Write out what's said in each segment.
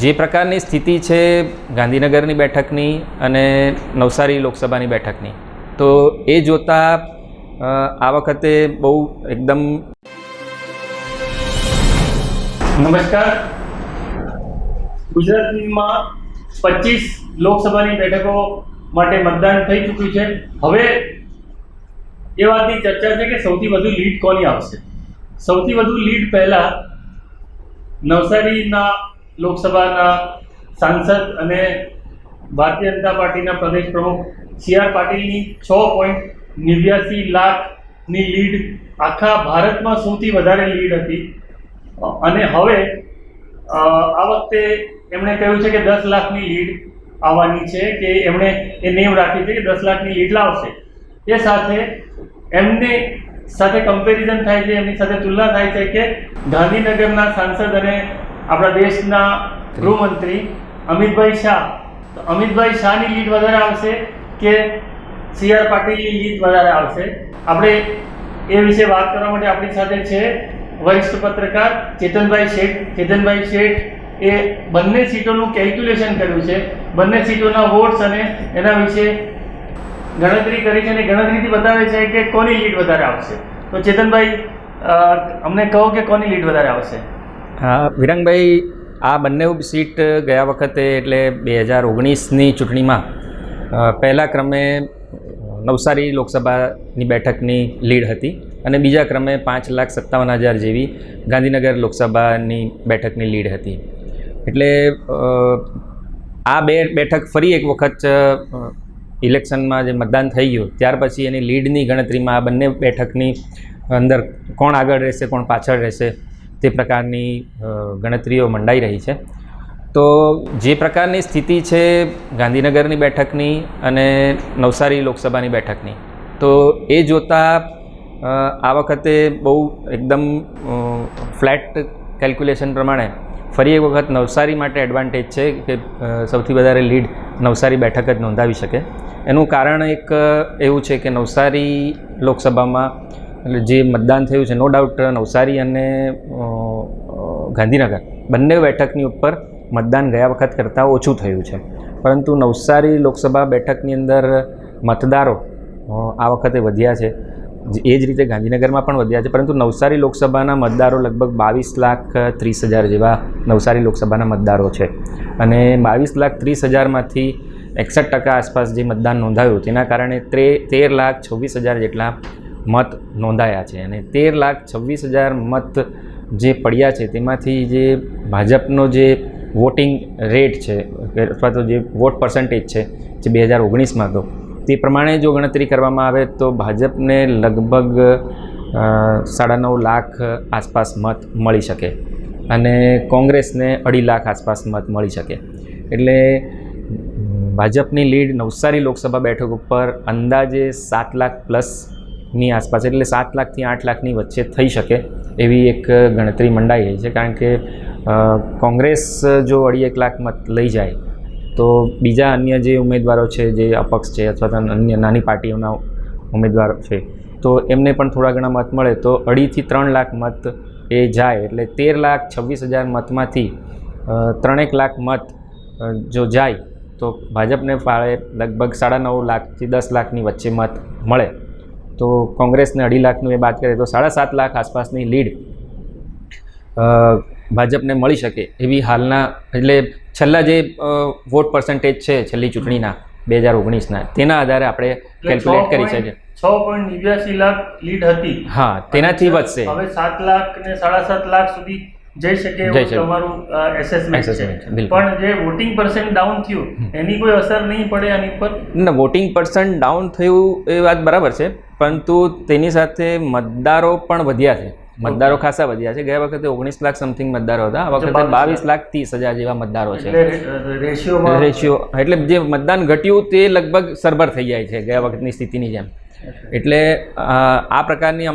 જે પ્રકારની સ્થિતિ છે ગાંધીનગરની બેઠકની અને નવસારી લોકસભાની બેઠકની, તો એ જોતાં આ વખતે બહુ એકદમ નમસ્કાર. ગુજરાતમાં પચીસ લોકસભાની બેઠકો માટે મતદાન થઈ ચૂક્યું છે. હવે એ વાતની ચર્ચા છે કે સૌથી વધુ લીડ કોની આવશે? સૌથી વધુ લીડ પહેલા નવસારીના લોકસભાના સાંસદ અને ભારતીય જનતા પાર્ટીના પ્રદેશ પ્રમુખ સી આર પાટીલની છ પોઈન્ટ નેવ્યાસી લાખની લીડ આખા ભારતમાં સૌથી વધારે લીડ હતી. અને હવે આ વખતે એમણે કહ્યું છે કે દસ લાખની લીડ આવવાની છે કે એમણે એ નેમ રાખી છે કે દસ લાખની લીડ લાવશે. એ સાથે એમને સાથે કમ્પેરિઝન થાય છે, એમની સાથે તુલના થાય છે કે ગાંધીનગરના સાંસદ અને આપણા દેશના ગૃહમંત્રી અમિતભાઈ શાહ. અમિતભાઈ શાહની લીડ વધારે આવશે કે સી આર પાટીલની લીડ વધારે આવશે? આપણે એ વિશે વાત કરવા માટે આપણી સાથે છે વરિષ્ઠ પત્રકાર ચેતનભાઈ શેઠ. ચેતનભાઈ શેઠ એ બંને સીટોનું કેલ્ક્યુલેશન કર્યું છે. બંને સીટોના વોટ્સ અને એના વિશે ગણતરી કરી છે અને ગણતરીથી બતાવે છે કે કોની લીડ વધારે આવશે. તો ચેતનભાઈ અમને કહો કે કોની લીડ વધારે આવશે? હા, વિરંગભાઈ, આ બંને સીટ ગયા વખતે એટલે બે હજાર ઓગણીસની ચૂંટણીમાં પહેલા ક્રમે નવસારી લોકસભાની બેઠકની લીડ હતી અને બીજા ક્રમે પાંચ લાખ સત્તાવન હજાર જેવી ગાંધીનગર લોકસભાની બેઠકની લીડ હતી. એટલે આ બે બેઠક ફરી એક વખત ઇલેક્શનમાં જે મતદાન થઈ ગયું, ત્યાર પછી એની લીડની ગણતરીમાં આ બંને બેઠકની અંદર કોણ આગળ રહેશે, કોણ પાછળ રહેશે તે પ્રકારની ગણતરીઓ મંડાઈ રહી છે. તો જે પ્રકારની સ્થિતિ છે ગાંધીનગરની બેઠકની અને નવસારી લોકસભાની બેઠકની, તો એ જોતાં આ વખતે બહુ એકદમ ફ્લેટ કેલ્ક્યુલેશન પ્રમાણે ફરી એક વખત નવસારી માટે એડવાન્ટેજ છે કે સૌથી વધારે લીડ નવસારી બેઠક જ નોંધાવી શકે. એનું કારણ એક એવું છે કે નવસારી લોકસભામાં એટલે જે મતદાન થયું છે નો ડાઉટ નવસારી અને ગાંધીનગર. બંને બેઠકની ઉપર મતદાન ગયા વખત કરતાં ઓછું થયું છે. પરંતુ નવસારી લોકસભા બેઠકની અંદર મતદારો આ વખતે વધ્યા છે. એ જ રીતે ગાંધીનગરમાં પણ વધ્યા છે. પરંતુ નવસારી લોકસભાના મતદારો લગભગ બાવીસ લાખ ત્રીસ હજાર જેવા નવસારી લોકસભાના મતદારો છે. અને બાવીસ લાખ ત્રીસ હજારમાંથી એકસઠ ટકા આસપાસ જે મતદાન નોંધાયું, તેના કારણે ત્રે, તેર લાખ છવ્વીસ હજાર જેટલા મત નોંધાયા છે અને તેર લાખ છવ્વીસ હજાર મત જે પડ્યા છે, તેમાંથી જે ભાજપનો જે વોટિંગ રેટ છે અથવા તો જે વોટ પર્સન્ટેજ છે, જે બે હજાર ઓગણીસમાં હતો, તે પ્રમાણે જો ગણતરી કરવામાં આવે તો ભાજપને લગભગ સાડા નવ લાખ આસપાસ મત મળી શકે અને કોંગ્રેસને અઢી લાખ આસપાસ મત મળી શકે. એટલે ભાજપની લીડ નવસારી લોકસભા બેઠક ઉપર અંદાજે સાત લાખ પ્લસની આસપાસ, એટલે સાત લાખથી આઠ લાખની વચ્ચે થઈ શકે એવી એક ગણતરી મંડાઈ રહી છે. કારણ કે કોંગ્રેસ જો અઢી એક લાખ મત લઈ જાય, તો બીજા અન્ય જે ઉમેદવારો છે, જે અપક્ષ છે અથવા તો અન્ય નાની પાર્ટીઓના ઉમેદવારો છે, તો એમને પણ થોડા ઘણા મત મળે. તો અઢીથી ત્રણ લાખ મત એ જાય, એટલે તેર લાખ છવ્વીસ હજાર મતમાંથી ત્રણેક લાખ મત જો જાય, તો ભાજપને ફાળે લગભગ સાડા નવ લાખથી દસ લાખની વચ્ચે મત મળે. તો કોંગ્રેસને અઢી લાખનું એ વાત કરીએ તો સાડા સાત લાખ આસપાસની લીડ ભાજપને મળી શકે એવી હાલના એટલે છેલ્લા જે વોટ પર્સન્ટેજ છે છેલ્લી ચૂંટણીના બે હજાર ઓગણીસના તેના આધારે આપણે કેલ્ક્યુલેટ કરી શકીએ. છ પોઈન્ટ નેવ્યાસી લાખ લીડ હતી. હા તેનાથી વધશે. હવે સાત લાખ ને સાડા સાત લાખ સુધી જઈ શકે એવું તમારું એસેસમેન્ટ છે, પણ જે વોટિંગ પર્સન્ટ ડાઉન થયું એની કોઈ અસર નહીં પડે આની ઉપર? ના વોટિંગ પર્સન્ટ ડાઉન થયું એ વાત બરાબર છે પરંતુ તેની સાથે મતદારો પણ વધ્યા છે. મતદારો ખાસા વધ્યા છે. ગયા વખતે ઓગણીસ લાખ સમથિંગ મતદારો હતા આ વખતે બાવીસ લાખ. ત્રીસ હજાર જેવા મતદારો છે. રેશિયો એટલે જે મતદાન ઘટ્યું તે લગભગ સરભર થઈ જાય છે ગયા વખતની સ્થિતિની જેમ. એટલે આ પ્રકારની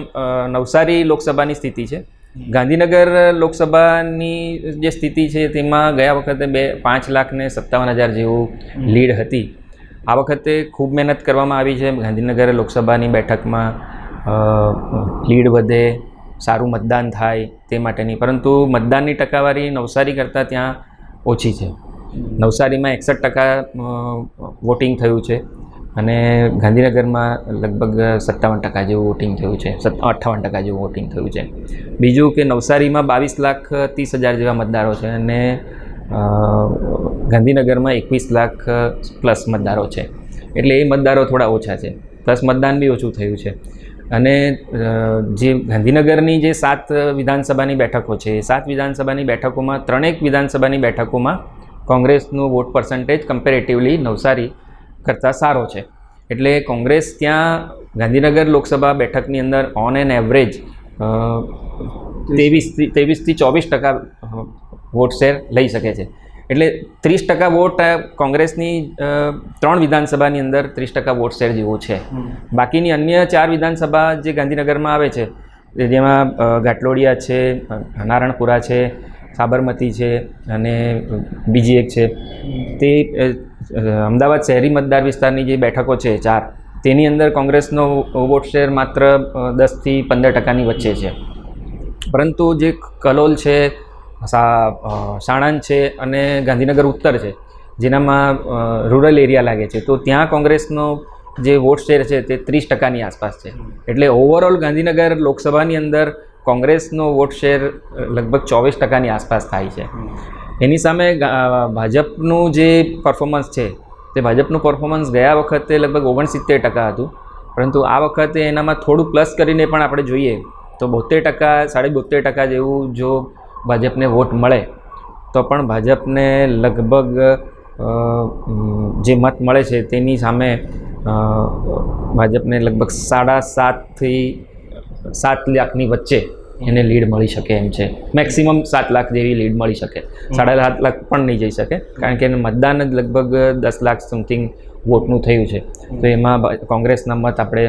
નવસારી લોકસભાની સ્થિતિ છે. ગાંધીનગર લોકસભાની જે સ્થિતિ છે તેમાં ગયા વખતે બે પાંચ લાખ ને સત્તાવન હજાર જેવું લીડ હતી. આ વખતે ખૂબ મહેનત કરવામાં આવી છે. ગાંધીનગર લોકસભાની બેઠકમાં લીડ વધે સારું મતદાન થાય તે માટેની. પરંતુ મતદાનની ટકાવારી નવસારી કરતાં ત્યાં ઓછી છે. નવસારીમાં એકસઠ ટકા વોટિંગ થયું છે. અને ગાંધીનગરમાં લગભગ સત્તાવન ટકા જેવું વોટિંગ થયું છે. અઠ્ઠાવન ટકા જેવું વોટિંગ થયું છે. બીજું કે નવસારીમાં બાવીસ લાખ ત્રીસ હજાર જેવા મતદારો છે અને ગાંધીનગરમાં એકવીસ લાખ પ્લસ મતદારો છે. એટલે એ મતદારો થોડા ઓછા છે. પ્લસ મતદાન બી ઓછું થયું છે. અને જે ગાંધીનગરની જે સાત વિધાનસભાની બેઠકો છે, એ સાત વિધાનસભાની બેઠકોમાં ત્રણેક વિધાનસભાની બેઠકોમાં કોંગ્રેસનું વોટ પર્સન્ટેજ કમ્પેરેટિવલી નવસારી કરતાં સારો છે. એટલે કોંગ્રેસ ત્યાં ગાંધીનગર લોકસભા બેઠકની અંદર ઓન એન એવરેજ ત્રેવીસથી ત્રેવીસથી ચોવીસ ટકા વોટ શેર લઈ શકે છે. એટલે ત્રીસ ટકા વોટ કોંગ્રેસની ત્રણ વિધાનસભાની અંદર ત્રીસ ટકા વોટ શેર જેવો છે. બાકીની અન્ય ચાર વિધાનસભા જે ગાંધીનગરમાં આવે છે જેમાં ઘાટલોડિયા છે નારણપુરા છે સાબરમતી છે અને બીજી એક છે. તે અમદાવાદ શહેરી મતદાર વિસ્તારની જે બેઠકો છે ચાર, તેની અંદર કોંગ્રેસનો વોટ શેર માત્ર દસથી પંદર ટકાની વચ્ચે છે. પરંતુ જે કલોલ છે સાણંદ છે અને ગાંધીનગર ઉત્તર છે, જેનામાં રૂરલ એરિયા લાગે છે, તો ત્યાં કોંગ્રેસનો જે વોટ શેર છે તે ત્રીસ ટકાની આસપાસ છે. એટલે ઓવરઓલ ગાંધીનગર લોકસભાની અંદર કોંગ્રેસનો વોટ શેર લગભગ ચોવીસ ટકાની આસપાસ થાય છે. એની સામે ભાજપનું જે પરફોર્મન્સ છે, તે ભાજપનું પરફોર્મન્સ ગયા વખતે લગભગ ઓગણસિત્તેર ટકા હતું. પરંતુ આ વખતે એનામાં થોડું પ્લસ કરીને પણ આપણે જોઈએ, તો બોતેર ટકા, સાડી બોતેર ટકા જેવું જો ભાજપને વોટ મળે, તો પણ ભાજપને લગભગ જે મત મળે છે તેની સામે ભાજપને લગભગ સાડા સાતથી સાત લાખની વચ્ચે એને લીડ મળી શકે એમ છે. મેક્સિમમ સાત લાખ જેવી લીડ મળી શકે. સાડા સાત લાખ પણ નહીં જઈ શકે કારણ કે એને મતદાન જ લગભગ દસ લાખ સમથિંગ વોટનું થયું છે. તો એમાં કોંગ્રેસના મત આપણે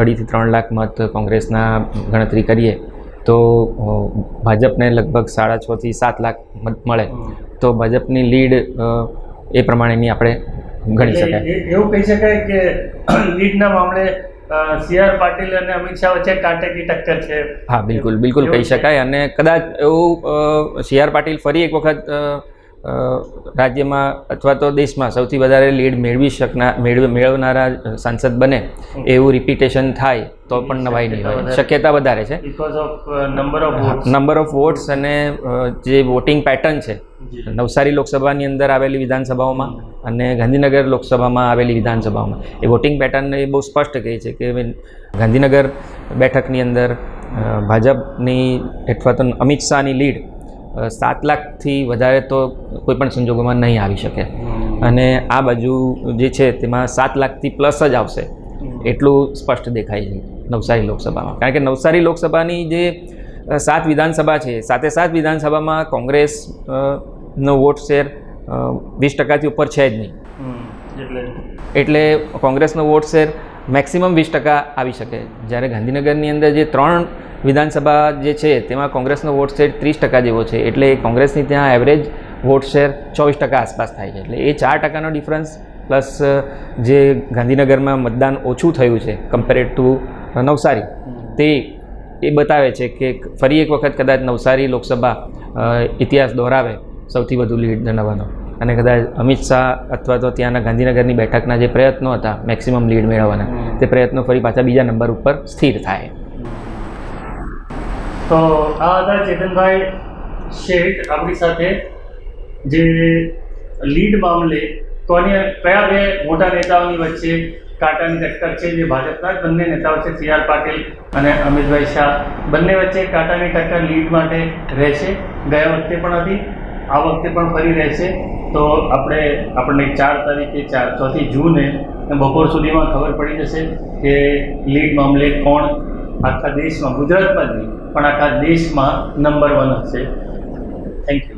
અઢીથી ત્રણ લાખ મત કોંગ્રેસના ગણતરી કરીએ તો ભાજપને લગભગ સાડા છથી સાત લાખ મત મળે. તો ભાજપની લીડ એ પ્રમાણેની આપણે ગણી શકાય. એવું કહી શકાય કે લીડના મામલે સી આર પાટીલ અને અમિત શાહ વચ્ચે કાંટેકી ટક્કર છે. હા બિલકુલ બિલકુલ કહી શકાય. અને કદાચ એવું સી આર પાટીલ ફરી એક વખત રાજ્યમાં અથવા તો દેશમાં સૌથી વધારે લીડ મેળવી શકનાર મેળવ મેળવનારા સાંસદ બને એવું રિપીટેશન થાય તો પણ નવાઈ નહીં હોય. શક્યતા વધારે છે. Because of number of votes number of votes અને જે વોટિંગ પેટર્ન છે નવસારી લોકસભાની અંદર આવેલી વિધાનસભાઓમાં અને ગાંધીનગર લોકસભામાં આવેલી વિધાનસભામાં એ વોટિંગ પેટર્ન એ બહુ સ્પષ્ટ કહે છે કે ગાંધીનગર બેઠકની અંદર ભાજપની અથવા તો અમિત શાહની લીડ સાત લાખથી વધારે તો કોઈપણ સંજોગોમાં નહીં આવી શકે. અને આ બાજુ જે છે તેમાં સાત લાખથી પ્લસ જ આવશે. એટલું સ્પષ્ટ દેખાય છે નવસારી લોકસભામાં. કારણ કે નવસારી લોકસભાની જે સાત વિધાનસભા છે સાતે સાત વિધાનસભામાં કોંગ્રેસ નો વોટ શેર વીસ ટકાથી ઉપર છે જ નહીં. એટલે? એટલે કોંગ્રેસનો વોટ શેર મેક્સિમમ વીસ ટકા આવી શકે. જ્યારે ગાંધીનગરની અંદર જે ત્રણ વિધાનસભા જે છે તેમાં કોંગ્રેસનો વોટ શેર ત્રીસ ટકા જેવો છે. એટલે કોંગ્રેસની ત્યાં એવરેજ વોટ શેર ચોવીસ ટકા આસપાસ થાય છે. એટલે એ ચાર ટકાનો ડિફરન્સ પ્લસ જે ગાંધીનગરમાં મતદાન ઓછું થયું છે કમ્પેરેડ ટુ નવસારી તે એ બતાવે છે કે ફરી એક વખત કદાચ નવસારી લોકસભા ઇતિહાસ દોહરાવે સૌથી વધુ લીડ ધરાવવાનો. અને કદાચ અમિત શાહ અથવા તો ત્યાંના ગાંધીનગરની બેઠકના જે પ્રયત્નો હતા મેક્સિમમ લીડ મેળવવાના તે પ્રયત્નો ફરી પાછા બીજા નંબર ઉપર સ્થિર થાય. તો આ હતા ચેતનભાઈ શેઠ આપણી સાથે જે લીડ મામલે તો અને કયા બે મોટા નેતાઓની વચ્ચે કાંટાની ટક્કર છે જે ભાજપના બંને નેતાઓ છે સી આર પાટીલ અને અમિતભાઈ શાહ. બંને વચ્ચે કાંટાની ટક્કર લીડ માટે રહેશે. ગયા વખતે પણ હતી આ વખતે પણ ફરી રહેશે. તો આપણે, આપણને ચાર તારીખે ચાર, ચોથી જૂને બપોર સુધીમાં ખબર પડી જશે કે લીડ મામલે કોણ આખા દેશમાં, ગુજરાતમાં જ નહીં, પણ આખા દેશમાં નંબર વન હશે. Thank you